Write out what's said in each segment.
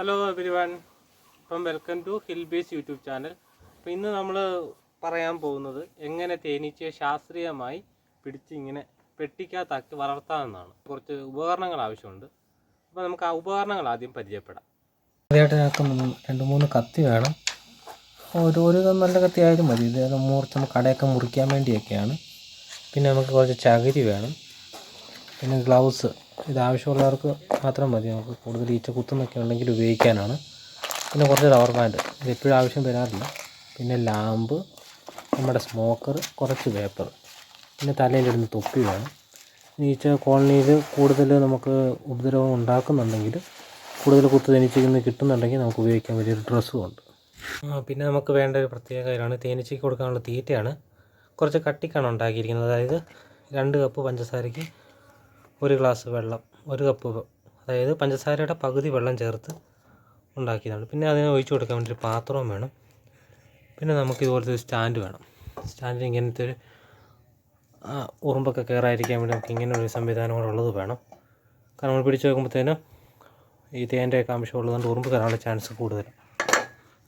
Hello everyone അപ്പം welcome to hill base YouTube channel അപ്പം ഇന്ന് നമ്മൾ പറയാൻ പോകുന്നത് എങ്ങനെ തേനീച്ചയെ ശാസ്ത്രീയമായി പിടിച്ച് ഇങ്ങനെ പെട്ടിക്കകത്താക്കി വളർത്താമെന്നാണ്. കുറച്ച് ഉപകരണങ്ങൾ ആവശ്യമുണ്ട്. അപ്പോൾ നമുക്ക് ആ ഉപകരണങ്ങൾ ആദ്യം പരിചയപ്പെടാം. ആദ്യമായിട്ട് ഞങ്ങൾക്ക് രണ്ട് മൂന്ന് കത്തി വേണം. ഒരു ഒരു നല്ല കത്തി ആയാലും മതി. ഇത് മുറിച്ച് നമുക്ക് കടയൊക്കെ മുറിക്കാൻ വേണ്ടിയൊക്കെയാണ്. പിന്നെ നമുക്ക് കുറച്ച് ചകിരി വേണം. പിന്നെ ഗ്ലൗസ്. ഇത് ആവശ്യമുള്ളവർക്ക് മാത്രം മതി. നമുക്ക് കൂടുതൽ ഈച്ച കുത്തുന്നൊക്കെ ഉണ്ടെങ്കിൽ ഉപയോഗിക്കാനാണ്. പിന്നെ കുറച്ച് റവർ ബാൻഡ് ഇത് എപ്പോഴും ആവശ്യം വരാറില്ല. പിന്നെ ലാമ്പ് നമ്മുടെ സ്മോക്കർ കുറച്ച് പേപ്പർ പിന്നെ തലയിലിടുന്ന തൊപ്പി വേണം. ഈച്ച കോളനിയിൽ കൂടുതൽ നമുക്ക് ഉപദ്രവം ഉണ്ടാക്കുന്നുണ്ടെങ്കിൽ കൂടുതൽ കുത്ത് തേനീച്ചയ്ക്ക് കിട്ടുന്നുണ്ടെങ്കിൽ നമുക്ക് ഉപയോഗിക്കാൻ വലിയൊരു ഡ്രസ്സും ഉണ്ട്. പിന്നെ നമുക്ക് വേണ്ട ഒരു പ്രത്യേക കാര്യമാണ്. തേനീച്ചയ്ക്ക് കൊടുക്കാനുള്ള തീറ്റയാണ് കുറച്ച് കട്ടിക്കാണ് ഉണ്ടാക്കിയിരിക്കുന്നത്. അതായത് രണ്ട് കപ്പ് പഞ്ചസാരയ്ക്ക് ഒരു ഗ്ലാസ് വെള്ളം ഒരു കപ്പ് അതായത് പഞ്ചസാരയുടെ പകുതി വെള്ളം ചേർത്ത് ഉണ്ടാക്കിയതാണ്. പിന്നെ അതിനെ ഒഴിച്ചു കൊടുക്കാൻ വേണ്ടി ഒരു പാത്രവും വേണം. പിന്നെ നമുക്ക് ഇതുപോലത്തെ ഒരു സ്റ്റാൻഡ് വേണം. സ്റ്റാൻഡിന് ഇങ്ങനത്തെ ഒരു ഉറുമ്പൊക്കെ കയറാതിരിക്കാൻ വേണ്ടി നമുക്ക് ഇങ്ങനെ ഒരു സംവിധാനം കൂടെ ഉള്ളത് വേണം. കാരണം നമ്മൾ പിടിച്ചു നോക്കുമ്പോഴത്തേനും ഈ തേന്റെയൊക്കെ അംശം ഉള്ളതുകൊണ്ട് ഉറുമ്പ് കയറാനുള്ള ചാൻസ് കൂടുതലാണ്.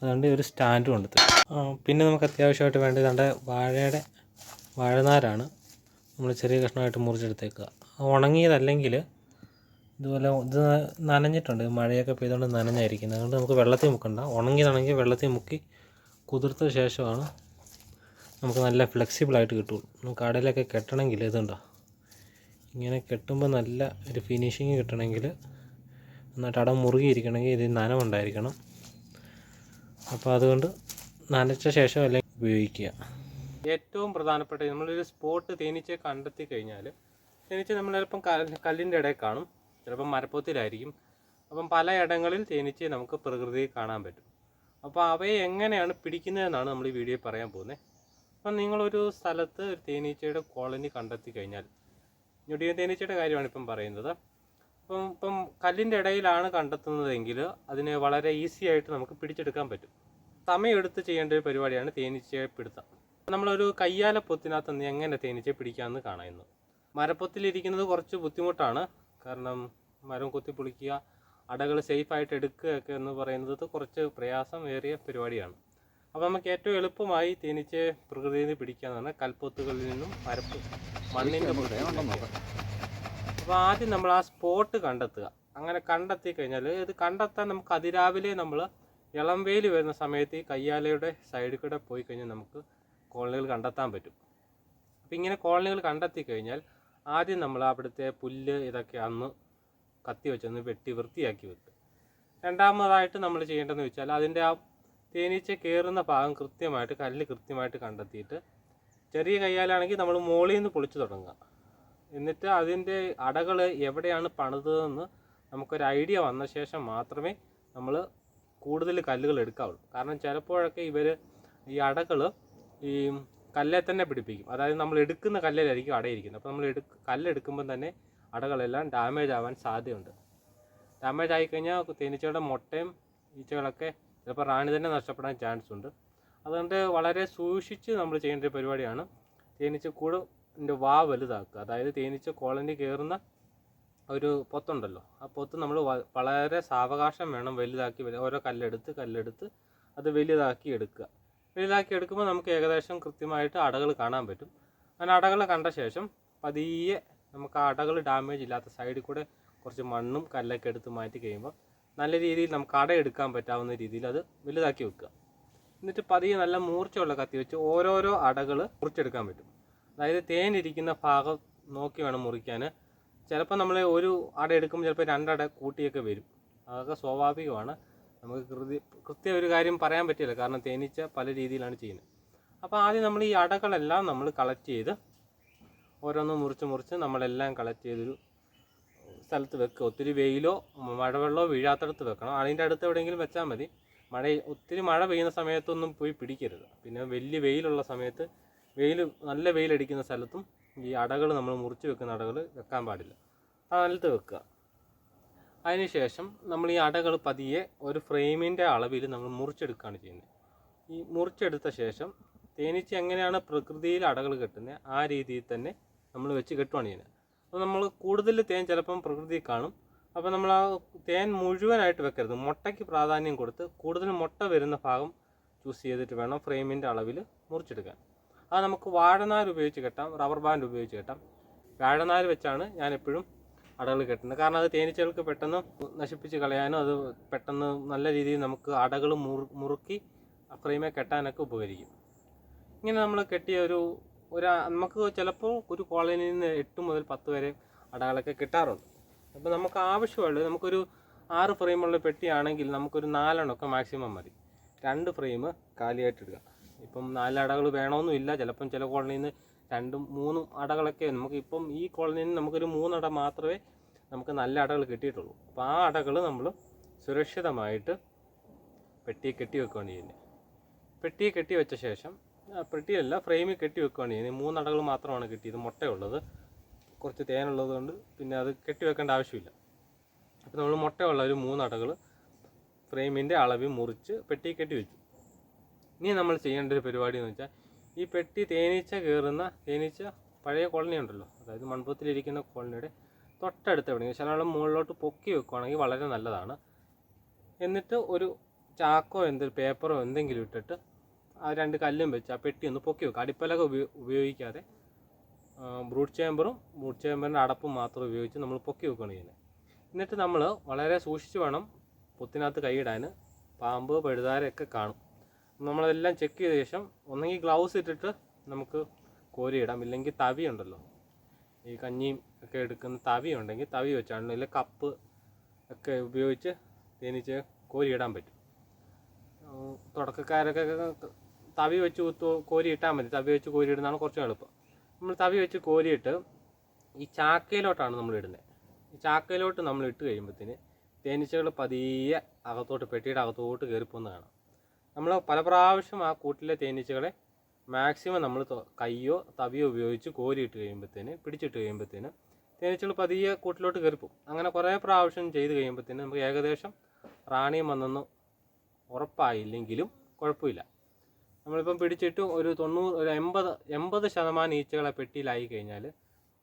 അതുകൊണ്ട് ഒരു സ്റ്റാൻഡും ഉണ്ട്. പിന്നെ നമുക്ക് അത്യാവശ്യമായിട്ട് വേണ്ടത് നമ്മുടെ വാഴയുടെ വാഴനാരാണ്. നമ്മൾ ചെറിയ കഷ്ണമായിട്ട് മുറിച്ചെടുത്തേക്കുക. ഉണങ്ങിയതല്ലെങ്കിൽ ഇതുപോലെ ഇത് നനഞ്ഞിട്ടുണ്ട്. മഴയൊക്കെ പെയ്തുകൊണ്ട് നനഞ്ഞായിരിക്കുന്നത്. അതുകൊണ്ട് നമുക്ക് വെള്ളത്തിൽ മുക്കണ്ട. ഉണങ്ങിയതാണെങ്കിൽ വെള്ളത്തിൽ മുക്കി കുതിർത്ത ശേഷമാണ് നമുക്ക് നല്ല ഫ്ലെക്സിബിളായിട്ട് കിട്ടുള്ളൂ. നമുക്ക് കടയിലൊക്കെ കെട്ടണമെങ്കിൽ ഇതുണ്ടോ? ഇങ്ങനെ കെട്ടുമ്പോൾ നല്ല ഒരു ഫിനിഷിങ് കിട്ടണമെങ്കിൽ നന്നായിട്ട് അടം മുറുകിയിരിക്കണമെങ്കിൽ ഇതിൽ നനവുണ്ടായിരിക്കണം അപ്പോൾ അതുകൊണ്ട് നനച്ച ശേഷം അല്ലെങ്കിൽ ഉപയോഗിക്കുക. ഏറ്റവും പ്രധാനപ്പെട്ട നമ്മളൊരു സ്പോട്ട് തേനീച്ചയെ കണ്ടെത്തി കഴിഞ്ഞാൽ തേനീച്ച നമ്മൾ ചിലപ്പം കല്ല് കല്ലിന്റെ ഇടയിൽ കാണും. ചിലപ്പം മരപ്പൊത്തിലായിരിക്കും. അപ്പം പല ഇടങ്ങളിൽ തേനീച്ചയെ നമുക്ക് പ്രകൃതിയിൽ കാണാൻ പറ്റും. അപ്പോൾ അവയെ എങ്ങനെയാണ് പിടിക്കുന്നതെന്നാണ് നമ്മൾ ഈ വീഡിയോയിൽ പറയാൻ പോകുന്നത് അപ്പം നിങ്ങളൊരു സ്ഥലത്ത് ഒരു തേനീച്ചയുടെ കോളനി കണ്ടെത്തി കഴിഞ്ഞാൽ ഞൊടിയൻ തേനീച്ചയുടെ കാര്യമാണ് ഇപ്പം പറയുന്നത്. അപ്പം ഇപ്പം കല്ലിന്റെ ഇടയിലാണ് കണ്ടെത്തുന്നതെങ്കിൽ അതിനെ വളരെ ഈസി ആയിട്ട് നമുക്ക് പിടിച്ചെടുക്കാൻ പറ്റും. സമയമെടുത്ത് ചെയ്യേണ്ട ഒരു പരിപാടിയാണ് തേനീച്ചയെ പിടുത്തം. നമ്മളൊരു കയ്യാല പൊത്തിനകത്ത് എങ്ങനെ തേനീച്ചയെ പിടിക്കാമെന്ന് കാണുന്നു മരപ്പൊത്തിലിരിക്കുന്നത് കുറച്ച് ബുദ്ധിമുട്ടാണ്. കാരണം മരം കുത്തി പൊളിക്കുക അടകൾ സേഫായിട്ട് എടുക്കുകയൊക്കെ എന്ന് പറയുന്നത് കുറച്ച് പ്രയാസം ഏറിയ പരിപാടിയാണ്. അപ്പോൾ നമുക്ക് ഏറ്റവും എളുപ്പമായി തേനീച്ചയെ പ്രകൃതിയിൽ നിന്ന് പിടിക്കാന്നാണ് കൽപ്പൊത്തുകളിൽ നിന്നും മരപ്പ് മണ്ണിന്റെ അപ്പോൾ ആദ്യം നമ്മൾ ആ സ്പോട്ട് കണ്ടെത്തുക. അങ്ങനെ കണ്ടെത്തി കഴിഞ്ഞാൽ ഇത് കണ്ടെത്താൻ നമുക്ക് അതിരാവിലെ നമ്മൾ ഇളം വെയിൽ വരുന്ന സമയത്ത് ഈ കയ്യാലയുടെ സൈഡിൽ കൂടെ പോയി കഴിഞ്ഞാൽ നമുക്ക് കോളനികൾ കണ്ടെത്താൻ പറ്റും. അപ്പോൾ ഇങ്ങനെ കോളനികൾ കണ്ടെത്തി കഴിഞ്ഞാൽ ആദ്യം നമ്മൾ അവിടുത്തെ പുല്ല് ഇതൊക്കെ അന്ന് കത്തി വെച്ചൊന്ന് വെട്ടി വൃത്തിയാക്കി വെക്കുക രണ്ടാമതായിട്ട് നമ്മൾ ചെയ്യേണ്ടതെന്ന് വെച്ചാൽ അതിന്റെ ആ തേനീച്ച കയറുന്ന ഭാഗം കൃത്യമായിട്ട് കല്ല് കൃത്യമായിട്ട് കണ്ടെത്തിയിട്ട് ചെറിയ കയ്യാലാണെങ്കിൽ നമ്മൾ മുകളിൽ നിന്ന് പൊളിച്ചു തുടങ്ങുക. എന്നിട്ട് അതിന്റെ അടകൾ എവിടെയാണ് പണിതതെന്ന് നമുക്കൊരു ഐഡിയ വന്ന ശേഷം മാത്രമേ നമ്മൾ കൂടുതൽ കല്ലുകൾ എടുക്കാവുള്ളൂ. കാരണം ചിലപ്പോഴൊക്കെ ഇവർ ഈ അടകൾ ഈ കല്ലെ തന്നെ പിടിപ്പിക്കും. അതായത് നമ്മൾ എടുക്കുന്ന കല്ലിലായിരിക്കും അടയിരിക്കുന്നത്. അപ്പോൾ നമ്മൾ എടുക്ക കല്ലെടുക്കുമ്പോൾ തന്നെ അടകളെല്ലാം ഡാമേജ് ആവാൻ സാധ്യതയുണ്ട്. ഡാമേജ് ആയിക്കഴിഞ്ഞാൽ തേനീച്ചകളുടെ മുട്ടയും ഈച്ചകളൊക്കെ ചിലപ്പോൾ റാണി തന്നെ നഷ്ടപ്പെടാൻ ചാൻസ് ഉണ്ട്. അതുകൊണ്ട് വളരെ സൂക്ഷിച്ച് നമ്മൾ ചെയ്യേണ്ട ഒരു പരിപാടിയാണ് തേനീച്ച കൂടിന്റെ വാ വലുതാക്കുക. അതായത് തേനീച്ച കോളനി കയറുന്ന ഒരു പൊത്തുണ്ടല്ലോ. ആ പൊത്ത് നമ്മൾ വളരെ സാവകാശം വേണം വലുതാക്കി വല- ഓരോ കല്ലെടുത്ത് കല്ലെടുത്ത് അത് വലുതാക്കി എടുക്കുക. വലുതാക്കി എടുക്കുമ്പോൾ നമുക്ക് ഏകദേശം കൃത്യമായിട്ട് അടകൾ കാണാൻ പറ്റും. അങ്ങനെ അടകൾ കണ്ട ശേഷം പതിയെ നമുക്ക് ആ അടകൾ ഡാമേജ് ഇല്ലാത്ത സൈഡിൽ കൂടെ കുറച്ച് മണ്ണും കല്ലൊക്കെ എടുത്ത് മാറ്റി കഴിയുമ്പോൾ നല്ല രീതിയിൽ നമുക്ക് അട എടുക്കാൻ പറ്റാവുന്ന രീതിയിൽ അത് വലുതാക്കി വെക്കുക. എന്നിട്ട് പതിയെ നല്ല മൂർച്ചയുള്ള കത്തി വെച്ച് ഓരോരോ അടകൾ മുറിച്ചെടുക്കാൻ പറ്റും. അതായത് തേൻ ഇരിക്കുന്ന ഭാഗം നോക്കി വേണം മുറിക്കാൻ. ചിലപ്പോൾ നമ്മൾ ഒരു അട എടുക്കുമ്പോൾ ചിലപ്പോൾ രണ്ടട കൂട്ടിയൊക്കെ വരും. അതൊക്കെ സ്വാഭാവികമാണ്. നമുക്ക് കൃതി കൃത്യ ഒരു കാര്യം പറയാൻ പറ്റില്ല. കാരണം തേനീച്ച പല രീതിയിലാണ് ചെയ്യുന്നത്. അപ്പോൾ ആദ്യം നമ്മൾ ഈ അടകളെല്ലാം നമ്മൾ കളക്ട് ചെയ്ത് ഓരോന്ന് മുറിച്ച് മുറിച്ച് നമ്മളെല്ലാം കളക്ട് ചെയ്തൊരു സ്ഥലത്ത് വെക്കുക. ഒത്തിരി വെയിലോ മഴവെള്ളമോ വീഴാത്തടത്ത് വെക്കണം. അതിന്റെ അടുത്ത് എവിടെയെങ്കിലും വെച്ചാൽ മതി. മഴ ഒത്തിരി മഴ പെയ്യുന്ന സമയത്തൊന്നും പോയി പിടിക്കരുത്. പിന്നെ വലിയ വെയിലുള്ള സമയത്ത് വെയിൽ നല്ല വെയിലടിക്കുന്ന സ്ഥലത്തും ഈ അടകൾ നമ്മൾ മുറിച്ച് വെക്കുന്ന അടകൾ വെക്കാൻ പാടില്ല. ആ നിലത്ത് വെക്കുക. അതിനുശേഷം നമ്മൾ ഈ അടകൾ പതിയെ ഒരു ഫ്രെയിമിന്റെ അളവിൽ നമ്മൾ മുറിച്ചെടുക്കുകയാണ് ചെയ്യുന്നത്. ഈ മുറിച്ചെടുത്ത ശേഷം തേനീച്ച എങ്ങനെയാണ് പ്രകൃതിയിൽ അടകൾ കെട്ടുന്നത് ആ രീതിയിൽ തന്നെ നമ്മൾ വെച്ച് കെട്ടുകയാണ് ചെയ്യുന്നത്. അപ്പോൾ നമ്മൾ കൂടുതൽ തേൻ ചിലപ്പം പ്രകൃതിയിൽ കാണും. അപ്പോൾ നമ്മൾ ആ തേൻ മുഴുവനായിട്ട് വെക്കരുത്. മുട്ടയ്ക്ക് പ്രാധാന്യം കൊടുത്ത് കൂടുതൽ മുട്ട വരുന്ന ഭാഗം ചൂസ് ചെയ്തിട്ട് വേണം ഫ്രെയിമിന്റെ അളവിൽ മുറിച്ചെടുക്കാൻ. അത് നമുക്ക് വാഴനാര് ഉപയോഗിച്ച് കെട്ടാം റബ്ബർ ബാൻഡ് ഉപയോഗിച്ച് കെട്ടാം. വാഴനാർ വെച്ചാണ് ഞാൻ എപ്പോഴും അടകൾ കെട്ടുന്നത്. കാരണം അത് തേനീച്ചകൾക്ക് പെട്ടെന്ന് നശിപ്പിച്ച് കളയാനും അത് പെട്ടെന്ന് നല്ല രീതിയിൽ നമുക്ക് അടകൾ മുറു മുറുക്കി ഫ്രെയിമെ കെട്ടാനൊക്കെ ഉപകരിക്കും. ഇങ്ങനെ നമ്മൾ കെട്ടിയ ഒരു ഒരു നമുക്ക് ചിലപ്പോൾ ഒരു കോളനിയിൽ നിന്ന് എട്ട് മുതൽ പത്ത് വരെ അടകളൊക്കെ കിട്ടാറുണ്ട്. അപ്പോൾ നമുക്ക് ആവശ്യമുള്ളത് നമുക്കൊരു ആറ് ഫ്രെയിമുള്ള പെട്ടിയാണെങ്കിൽ നമുക്കൊരു നാലെണ്ണമൊക്കെ മാക്സിമം മതി. രണ്ട് ഫ്രെയിം കാലിയായിട്ട് ഇടുക ഇപ്പം നാല് അടകൾ വേണമെന്നില്ല ചിലപ്പം ചില കോളനിയിൽ നിന്ന് രണ്ടും മൂന്നും അടകളൊക്കെ നമുക്ക് ഇപ്പം ഈ കോളനിയിൽ നിന്ന് നമുക്കൊരു മൂന്നട മാത്രമേ നമുക്ക് നല്ല അടകൾ കിട്ടിയിട്ടുള്ളൂ. അപ്പോൾ ആ അടകൾ നമ്മൾ സുരക്ഷിതമായിട്ട് പെട്ടിയെ കെട്ടി വെക്കുകയാണ് ചെയ്യുന്നത്. പെട്ടിയെ കെട്ടി വെച്ച ശേഷം പെട്ടിയല്ല ഫ്രെയിമിൽ കെട്ടി വെക്കുകയാണ് ചെയ്യുന്നത്. മൂന്നടകൾ മാത്രമാണ് കിട്ടിയത് മുട്ടയുള്ളത്. കുറച്ച് തേനുള്ളത് കൊണ്ട് പിന്നെ അത് കെട്ടി വെക്കേണ്ട ആവശ്യമില്ല. അപ്പോൾ നമ്മൾ മുട്ടയുള്ള ഒരു മൂന്നടകൾ ഫ്രെയിമിന്റെ അളവിൽ മുറിച്ച് പെട്ടി കെട്ടി വെച്ചു. ഇനി നമ്മൾ ചെയ്യേണ്ട ഒരു പരിപാടി എന്ന് വെച്ചാൽ ഈ പെട്ടി തേനീച്ച കയറുന്ന തേനീച്ച പഴയ കോളനി ഉണ്ടല്ലോ. അതായത് മൺപുത്തിലിരിക്കുന്ന കോളനിയുടെ തൊട്ടടുത്ത് എവിടെയെങ്കിലും. ശകലം മുകളിലോട്ട് പൊക്കി വെക്കുകയാണെങ്കിൽ വളരെ നല്ലതാണ്. എന്നിട്ട് ഒരു ചാക്കോ എന്തെങ്കിലും പേപ്പറോ എന്തെങ്കിലും ഇട്ടിട്ട് ആ രണ്ട് കല്ലും വെച്ച് ആ പെട്ടി ഒന്ന് പൊക്കി വെക്കുക അടിപ്പലക ഉപയോഗിക്കാതെ ബ്രൂട്ട് ചേമ്പറും ബ്രൂട്ട് ചേമ്പറിന്റെ അടപ്പും മാത്രം ഉപയോഗിച്ച് നമ്മൾ പൊക്കി വെക്കുകയാണ് ചെയ്യുന്നത്. എന്നിട്ട് നമ്മൾ വളരെ സൂക്ഷിച്ച് വേണം പൊത്തിനകത്ത് കൈയിടാൻ. പാമ്പ് പഴുതാരൊക്കെ കാണും. നമ്മളതെല്ലാം ചെക്ക് ചെയ്ത ശേഷം ഒന്നെങ്കിൽ ഗ്ലൗസ് ഇട്ടിട്ട് നമുക്ക് കോരിയിടാം. ഇല്ലെങ്കിൽ തവി ഉണ്ടല്ലോ. ഈ കഞ്ഞിയും ഒക്കെ എടുക്കുന്ന തവി ഉണ്ടെങ്കിൽ തവി വെച്ചാണ് അല്ലെങ്കിൽ കപ്പ് ഒക്കെ ഉപയോഗിച്ച് തേനീച്ച കോരിയിടാൻ പറ്റും. തുടക്കക്കാരൊക്കെ തവി വെച്ച് കുത്തു- കോരിയിട്ടാൽ മതി. തവി വെച്ച് കോരിയിടുന്നതാണ് കുറച്ച് എളുപ്പം. നമ്മൾ തവി വെച്ച് കോരിയിട്ട് ഈ ചാക്കയിലോട്ടാണ് നമ്മൾ ഇടുന്നത്. ഈ ചാക്കയിലോട്ട് നമ്മൾ ഇട്ട് കഴിയുമ്പോഴത്തേന് തേനീച്ചകൾ പതിയെ അകത്തോട്ട് പെട്ടിയുടെ അകത്തോട്ട് കയറിപ്പോകുന്ന കാണാം നമ്മൾ പല പ്രാവശ്യം ആ കൂട്ടിലെ തേനീച്ചകളെ മാക്സിമം നമ്മൾ കയ്യോ തവിയോ ഉപയോഗിച്ച് കോരിയിട്ട് കഴിയുമ്പോഴത്തേന് പിടിച്ചിട്ട് കഴിയുമ്പോഴത്തേന് തേനീച്ചകൾ പതിയെ കൂട്ടിലോട്ട് കയറിപ്പോ അങ്ങനെ കുറേ പ്രാവശ്യം ചെയ്ത് കഴിയുമ്പോഴത്തേന് നമുക്ക് ഏകദേശം റാണിയും വന്നെന്ന് ഉറപ്പായില്ലെങ്കിലും കുഴപ്പമില്ല. നമ്മളിപ്പം പിടിച്ചിട്ട് ഒരു തൊണ്ണൂറ് ഒരു എൺപത് എൺപത് ശതമാനം ഈച്ചകളെ പെട്ടിയിലായി കഴിഞ്ഞാൽ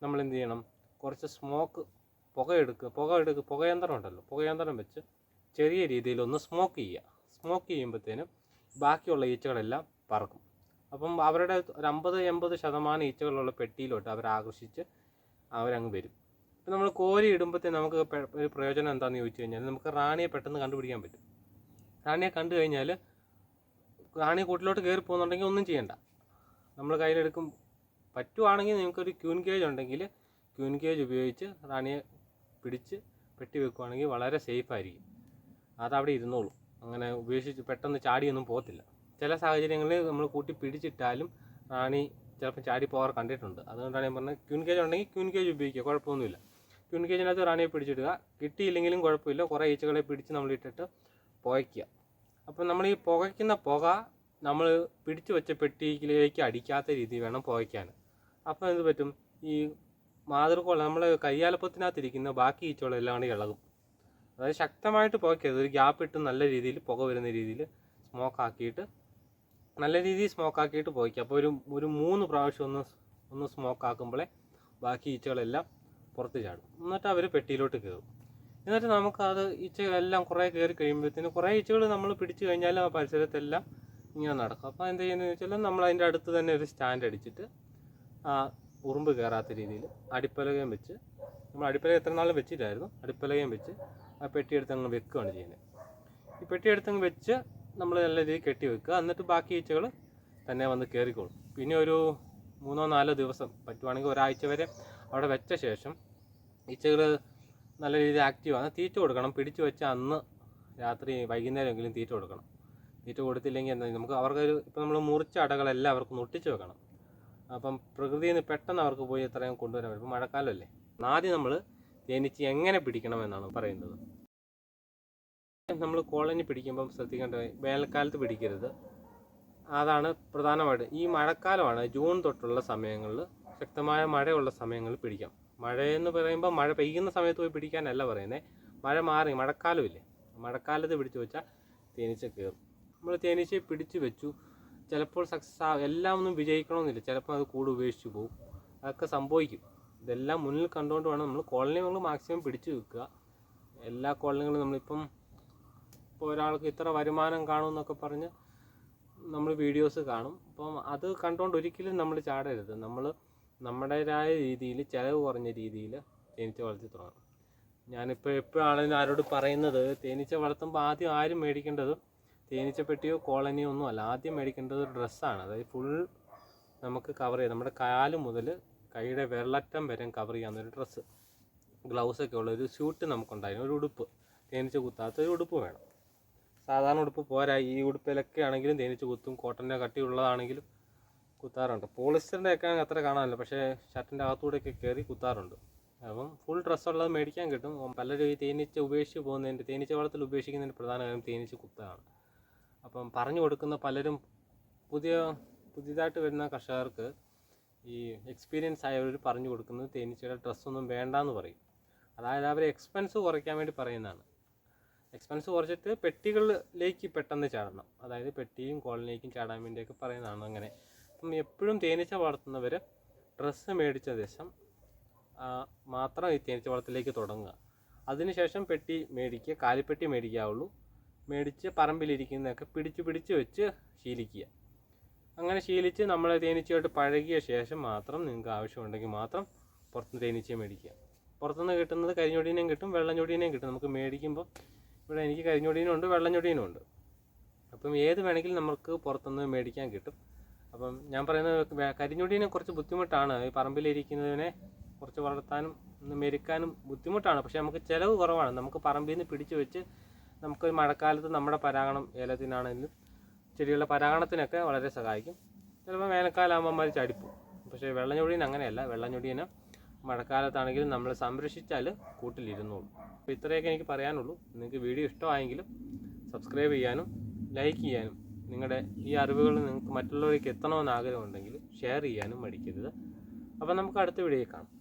നമ്മൾ എന്ത് ചെയ്യണം? കുറച്ച് സ്മോക്ക് പുകയെടുക്കുക പുക എടുക്കുക പുകയന്ത്രം ഉണ്ടല്ലോ പുകയന്ത്രം വെച്ച് ചെറിയ രീതിയിൽ ഒന്ന് സ്മോക്ക് ചെയ്യുക. സ്മോക്ക് ചെയ്യുമ്പോഴത്തേനും ബാക്കിയുള്ള ഈച്ചകളെല്ലാം പറക്കും. അപ്പം അവരുടെ ഒരു അമ്പത് എൺപത് ശതമാനം ഈച്ചകളുള്ള പെട്ടിയിലോട്ട് അവർ ആകർഷിച്ച് അവരങ്ങ് വരും. ഇപ്പം നമ്മൾ കോരി ഇടുമ്പോഴത്തേ നമുക്ക് ഒരു പ്രയോജനം എന്താണെന്ന് ചോദിച്ചു കഴിഞ്ഞാൽ നമുക്ക് റാണിയെ പെട്ടെന്ന് കണ്ടുപിടിക്കാൻ പറ്റും. റാണിയെ കണ്ടു കഴിഞ്ഞാൽ റാണി കൂട്ടിലോട്ട് കയറി പോകുന്നുണ്ടെങ്കിൽ ഒന്നും ചെയ്യണ്ട. നമ്മൾ കയ്യിലെടുക്കും. പറ്റുവാണെങ്കിൽ നിങ്ങൾക്കൊരു ക്യൂൻ കേജ് ഉണ്ടെങ്കിൽ ക്യൂൻ കേജ് ഉപയോഗിച്ച് റാണിയെ പിടിച്ച് പെട്ടി വെക്കുവാണെങ്കിൽ വളരെ സേഫ് ആയിരിക്കും അതവിടെ ഇരുന്നോളും. അങ്ങനെ ഉപേക്ഷിച്ച് പെട്ടെന്ന് ചാടിയൊന്നും പോകത്തില്ല. ചില സാഹചര്യങ്ങളിൽ നമ്മൾ കൂട്ടി പിടിച്ചിട്ടാലും റാണി ചിലപ്പോൾ ചാടി പോകാറ് കണ്ടിട്ടുണ്ട്. അതുകൊണ്ടാണ് ഞാൻ പറഞ്ഞത് ക്യൂൻ കേജ് ഉണ്ടെങ്കിൽ ക്യൂൻ കേജ് ഉപയോഗിക്കുക കുഴപ്പമൊന്നുമില്ല. ക്യൂൻ കേജിനകത്ത് റാണിയെ പിടിച്ചിടുക കിട്ടിയില്ലെങ്കിലും കുഴപ്പമില്ല. കുറേ ഈച്ചകളെ പിടിച്ച് നമ്മൾ ഇട്ടിട്ട് പുകയ്ക്കുക. അപ്പം നമ്മൾ ഈ പുകയ്ക്കുന്ന പുക നമ്മൾ പിടിച്ചു വെച്ച പെട്ടിയിലേക്ക് അടിക്കാത്ത രീതിയിൽ വേണം പുകയ്ക്കാൻ. അപ്പോൾ എന്ത് പറ്റും? ഈ മാതൃകോള നമ്മൾ കയ്യാലപ്പത്തിനകത്തിരിക്കുന്ന ബാക്കി ഈച്ചകളെല്ലാം കൂടി ഇളകും. അതായത് ശക്തമായിട്ട് പുകയ്ക്കരുത് ഒരു ഗ്യാപ്പ് ഇട്ട് നല്ല രീതിയിൽ പുക വരുന്ന രീതിയിൽ സ്മോക്ക് ആക്കിയിട്ട് നല്ല രീതിയിൽ സ്മോക്ക് ആക്കിയിട്ട് പുകയ്ക്കുക. അപ്പോൾ ഒരു ഒരു മൂന്ന് പ്രാവശ്യം ഒന്ന് ഒന്ന് സ്മോക്ക് ആക്കുമ്പോഴേ ബാക്കി ഈച്ചകളെല്ലാം പുറത്ത് ചാടും. എന്നിട്ട് അവർ പെട്ടിയിലോട്ട് കയറും. എന്നിട്ട് നമുക്കത് ഈച്ചകളെല്ലാം കുറേ കയറി കഴിയുമ്പോഴത്തേന് കുറേ ഈച്ചകൾ നമ്മൾ പിടിച്ചു കഴിഞ്ഞാൽ ആ പരിസരത്തെല്ലാം ഇങ്ങനെ നടക്കും. അപ്പോൾ എന്ത് ചെയ്യുന്നത് വെച്ചാൽ നമ്മൾ അതിന്റെ അടുത്ത് തന്നെ ഒരു സ്റ്റാൻഡ് അടിച്ചിട്ട് ആ ഉറുമ്പ് കയറാത്ത രീതിയിൽ അടിപ്പലകയും വെച്ച് നമ്മൾ അടിപ്പലക എത്ര നാളും വെച്ചിട്ടായിരുന്നു? അടിപ്പലകയും വെച്ച് ആ പെട്ടിയെടുത്ത് അങ്ങ് വെക്കുകയാണ് ചെയ്യുന്നത്. ഈ പെട്ടിയെടുത്ത് അങ്ങ് വെച്ച് നമ്മൾ നല്ല രീതിയിൽ കെട്ടി വെക്കുക. എന്നിട്ട് ബാക്കി ഈച്ചകൾ തന്നെ വന്ന് കയറിക്കോളും. പിന്നെ ഒരു മൂന്നോ നാലോ ദിവസം പറ്റുവാണെങ്കിൽ ഒരാഴ്ച വരെ അവിടെ വെച്ച ശേഷം ഈച്ചകൾ നല്ല രീതിയിൽ ആക്റ്റീവാണ് തീറ്റ കൊടുക്കണം. പിടിച്ചു വെച്ച അന്ന് രാത്രി വൈകുന്നേരമെങ്കിലും തീറ്റ കൊടുക്കണം. തീറ്റ കൊടുത്തില്ലെങ്കിൽ എന്താ നമുക്ക് അവർക്ക് ഇപ്പോൾ ഇപ്പം നമ്മൾ മുറിച്ച അടകളെല്ലാം അവർക്ക് നൊട്ടിച്ച് വെക്കണം. അപ്പം പ്രകൃതിയിൽ നിന്ന് പെട്ടെന്ന് അവർക്ക് പോയി എത്രയും കൊണ്ടുവരാൻ പറ്റും. മഴക്കാലമല്ലേ? ആദ്യം നമ്മൾ തേനീച്ച എങ്ങനെ പിടിക്കണം എന്നാണ് പറയുന്നത്. നമ്മൾ കോളനി പിടിക്കുമ്പം ശ്രദ്ധിക്കേണ്ട വേനൽക്കാലത്ത് പിടിക്കരുത്. അതാണ് പ്രധാനമായിട്ട്. ഈ മഴക്കാലമാണ് ജൂൺ തൊട്ടുള്ള സമയങ്ങളിൽ ശക്തമായ മഴയുള്ള സമയങ്ങളിൽ പിടിക്കാം. മഴയെന്ന് പറയുമ്പോൾ മഴ പെയ്യുന്ന സമയത്ത് പോയി പിടിക്കാനല്ല പറയുന്നത് മഴ മാറി മഴക്കാലമില്ലേ? മഴക്കാലത്ത് പിടിച്ചു വെച്ചാൽ തേനീച്ച കയറും നമ്മൾ തേനീച്ചയെ പിടിച്ചു വെച്ചു. ചിലപ്പോൾ സക്സസ് ആ എല്ലാം ഒന്നും വിജയിക്കണമെന്നില്ല. ചിലപ്പോൾ അത് കൂട് ഉപേക്ഷിച്ച് പോകും അതൊക്കെ സംഭവിക്കും. ഇതെല്ലാം മുന്നിൽ കണ്ടുകൊണ്ട് വേണം നമ്മൾ കോളനി നമ്മൾ മാക്സിമം പിടിച്ചു വെക്കുക എല്ലാ കോളനികളും നമ്മളിപ്പം ഇപ്പോൾ ഒരാൾക്ക് ഇത്ര വരുമാനം കാണും എന്നൊക്കെ പറഞ്ഞ് നമ്മൾ വീഡിയോസ് കാണും. അപ്പം അത് കണ്ടുകൊണ്ട് ഒരിക്കലും നമ്മൾ ചാടരുത്. നമ്മൾ നമ്മുടേതായ രീതിയിൽ ചിലവ് കുറഞ്ഞ രീതിയിൽ തേനീച്ച വളർത്തി തുടങ്ങണം. ഞാനിപ്പോൾ എപ്പോഴാണെങ്കിലും ആരോട് പറയുന്നത് തേനീച്ച വളർത്തുമ്പോൾ ആദ്യം ആരും മേടിക്കേണ്ടത്? തേനീച്ച പെട്ടിയോ കോളനിയോ ഒന്നും അല്ല. ആദ്യം മേടിക്കേണ്ടത് ഡ്രസ്സാണ് അതായത് ഫുൾ നമുക്ക് കവർ ചെയ്യാം. നമ്മുടെ കാൽ മുതൽ കൈയുടെ വെള്ളറ്റം വരെ കവർ ചെയ്യാവുന്ന ഒരു ഡ്രസ്സ് ഗ്ലൗസ് ഒക്കെ ഉള്ള ഒരു സ്യൂട്ട് നമുക്കുണ്ടായിരുന്നു. ഒരു ഉടുപ്പ്. തേനീച്ച കുത്താത്ത ഒരു ഉടുപ്പ് വേണം. സാധാരണ ഉടുപ്പ് പോരാ. ഈ ഉടുപ്പിലൊക്കെ ആണെങ്കിലും തേനീച്ച കുത്തും കോട്ടന്റെ കട്ടിയുള്ളതാണെങ്കിലും കുത്താറുണ്ട്. പോളിസ്റ്ററിന്റെ ഒക്കെ അത്ര കാണാനില്ല. പക്ഷേ ഷർട്ടിന്റെ അകത്തൂടെയൊക്കെ കയറി കുത്താറുണ്ട്. അപ്പം ഫുൾ ഡ്രസ്സുള്ളത് മേടിക്കാൻ കിട്ടും. പലരും ഈ തേനീച്ച ഉപേക്ഷിച്ച് പോകുന്നതിന്റെ തേനീച്ച വളർത്തൽ ഉപേക്ഷിക്കുന്നതിന്റെ പ്രധാന കാര്യം തേനീച്ച കുത്താണ് അപ്പം പറഞ്ഞു കൊടുക്കുന്ന പലരും പുതിയ പുതിയതായിട്ട് വരുന്ന കർഷകർക്ക് ഈ എക്സ്പീരിയൻസ് ആയവർ പറഞ്ഞു കൊടുക്കുന്നത് തേനീച്ചയുടെ ഡ്രസ്സൊന്നും വേണ്ടാന്ന് പറയും. അതായത് അവർ എക്സ്പെൻസ് കുറയ്ക്കാൻ വേണ്ടി പറയുന്നതാണ്. എക്സ്പെൻസ് കുറച്ചിട്ട് പെട്ടികളിലേക്ക് പെട്ടെന്ന് ചാടണം. അതായത് പെട്ടിയും കോളനിലേക്കും ചാടാൻ വേണ്ടിയൊക്കെ പറയുന്നതാണ് അങ്ങനെ. അപ്പം എപ്പോഴും തേനീച്ച വളർത്തുന്നവർ ഡ്രസ്സ് മേടിച്ച ശേഷം മാത്രം ഈ തേനീച്ച വളർത്തലേക്ക് തുടങ്ങുക. അതിനുശേഷം പെട്ടി മേടിക്കുക കാലിപ്പെട്ടി മേടിക്കാവുള്ളൂ. മേടിച്ച് പറമ്പിലിരിക്കുന്നതൊക്കെ പിടിച്ച് പിടിച്ച് വെച്ച് ശീലിക്കുക. അങ്ങനെ ശീലിച്ച് നമ്മൾ തേനീച്ചയായിട്ട് പഴകിയ ശേഷം മാത്രം നിങ്ങൾക്ക് ആവശ്യമുണ്ടെങ്കിൽ മാത്രം പുറത്തുനിന്ന് തേനീച്ചയെ മേടിക്കുക. പുറത്തുനിന്ന് കിട്ടുന്നത് കരിഞ്ഞൊടീനേയും കിട്ടും വെള്ളഞ്ഞൊടീനേയും കിട്ടും. നമുക്ക് മേടിക്കുമ്പോൾ ഇവിടെ എനിക്ക് കരിഞ്ഞൊടീനും ഉണ്ട് വെള്ളഞ്ഞൊടീനും ഉണ്ട്. അപ്പം ഏത് വേണമെങ്കിലും നമുക്ക് പുറത്തുനിന്ന് മേടിക്കാൻ കിട്ടും. അപ്പം ഞാൻ പറയുന്നത് കരിഞ്ഞൊടീനെ കുറച്ച് ബുദ്ധിമുട്ടാണ്. ഈ പറമ്പിലിരിക്കുന്നതിനെ കുറച്ച് വളർത്താനും മെരുക്കാനും ബുദ്ധിമുട്ടാണ്. പക്ഷേ നമുക്ക് ചിലവ് കുറവാണ്. നമുക്ക് പറമ്പിൽ നിന്ന് പിടിച്ച് വെച്ച് നമുക്ക് മഴക്കാലത്ത് നമ്മുടെ പരാഗണം ഏലത്തിനാണെങ്കിലും ചെടികളുടെ പരാഗണത്തിനൊക്കെ വളരെ സഹായിക്കും. ചിലപ്പോൾ വേനൽക്കാലമാകുമ്പോൾ ചടിപ്പും. പക്ഷേ വെള്ളഞ്ഞൊടിയൻ അങ്ങനെയല്ല. വെള്ളഞ്ഞൊടിയന് മഴക്കാലത്താണെങ്കിലും നമ്മൾ സംരക്ഷിച്ചാൽ കൂട്ടിലിരുന്നോളൂ. അപ്പോൾ ഇത്രയൊക്കെ എനിക്ക് പറയാനുള്ളൂ. നിങ്ങൾക്ക് വീഡിയോ ഇഷ്ടമായെങ്കിലും സബ്സ്ക്രൈബ് ചെയ്യാനും ലൈക്ക് ചെയ്യാനും നിങ്ങളുടെ ഈ അറിവുകൾ നിങ്ങൾക്ക് മറ്റുള്ളവർക്ക് എത്തണമെന്ന് ആഗ്രഹമുണ്ടെങ്കിൽ ഷെയർ ചെയ്യാനും മടിക്കരുത്. അപ്പോൾ നമുക്ക് അടുത്ത വീഡിയോയിൽ കാണാം.